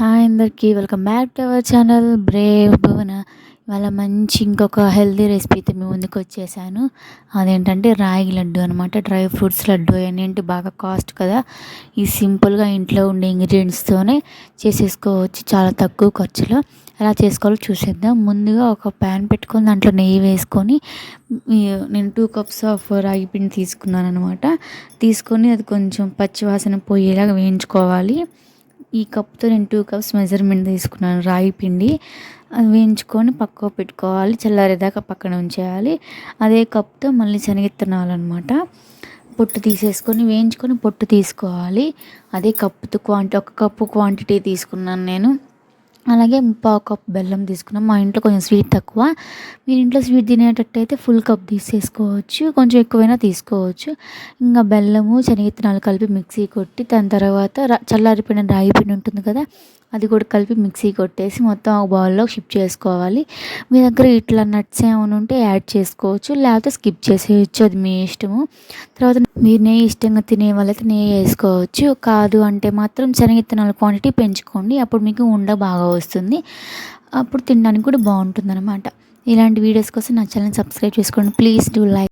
Hi అందరికీ welcome back to our channel brave Bhuvana. ఇవాళ మంచి ఇంకొక హెల్దీ రెసిపీతో మీ ముందుకు వచ్చేసాను. అదేంటంటే రాగి లడ్డు అనమాట డ్రై ఫ్రూట్స్ లడ్డు ఏంటి బాగా కాస్ట్ కదా. ఈ సింపుల్గా ఇంట్లో ఉండే ఇంగ్రీడియంట్స్తోనే చేసేసుకోవచ్చు చాలా తక్కువ ఖర్చులో. ఎలా చేసుకోవాలో చూసేద్దాం. ముందుగా ఒక ప్యాన్ పెట్టుకొని దాంట్లో నెయ్యి వేసుకొని నేను టూ కప్స్ ఆఫ్ రాగి పిండి తీసుకున్నాను అనమాట తీసుకొని అది కొంచెం పచ్చివాసన పోయేలాగా వేయించుకోవాలి. ఈ కప్తో నేను టూ కప్స్ మెజర్మెంట్ తీసుకున్నాను. రాగి పిండి అది వేయించుకొని పక్కకు పెట్టుకోవాలి. చల్లారేదాకా పక్కన ఉంచేయాలి. అదే కప్తో మళ్ళీ శనగిత్తనాలు అనమాట పొట్టు తీసేసుకొని వేయించుకొని పొట్టు తీసుకోవాలి. అదే కప్పుతో క్వాంటి ఒక కప్పు క్వాంటిటీ తీసుకున్నాను నేను. అలాగే పావు కప్ బెల్లం తీసుకున్నాం. మా ఇంట్లో కొంచెం స్వీట్ తక్కువ. మీరు ఇంట్లో స్వీట్ తినేటట్టయితే ఫుల్ కప్ తీసేసుకోవచ్చు. కొంచెం ఎక్కువైనా తీసుకోవచ్చు. ఇంకా బెల్లము శనగిత్తనాలు కలిపి మిక్సీ కొట్టి దాని తర్వాత చల్లారిపోయిన రాగి పిండి ఉంటుంది కదా అది కూడా కలిపి మిక్సీ కొట్టేసి మొత్తం ఒక బౌల్లో షిఫ్ట్ చేసుకోవాలి. మీ దగ్గర ఇట్లా నట్స్ ఏమైనా ఉంటే యాడ్ చేసుకోవచ్చు లేకపోతే స్కిప్ చేసేయచ్చు అది మీ ఇష్టము. తర్వాత మీరు నెయ్యి ఇష్టంగా తినే వాళ్ళైతే నెయ్యి వేసుకోవచ్చు. కాదు అంటే మాత్రం శనగిత్తనాల క్వాంటిటీ పెంచుకోండి అప్పుడు మీకు ఉండ బాగా వస్తుంది. అప్పుడు తినడానికి కూడా బాగుంటుంది అనమాట ఇలాంటి వీడియోస్ కోసం నా ఛానల్ సబ్స్క్రైబ్ చేసుకోండి. Please do like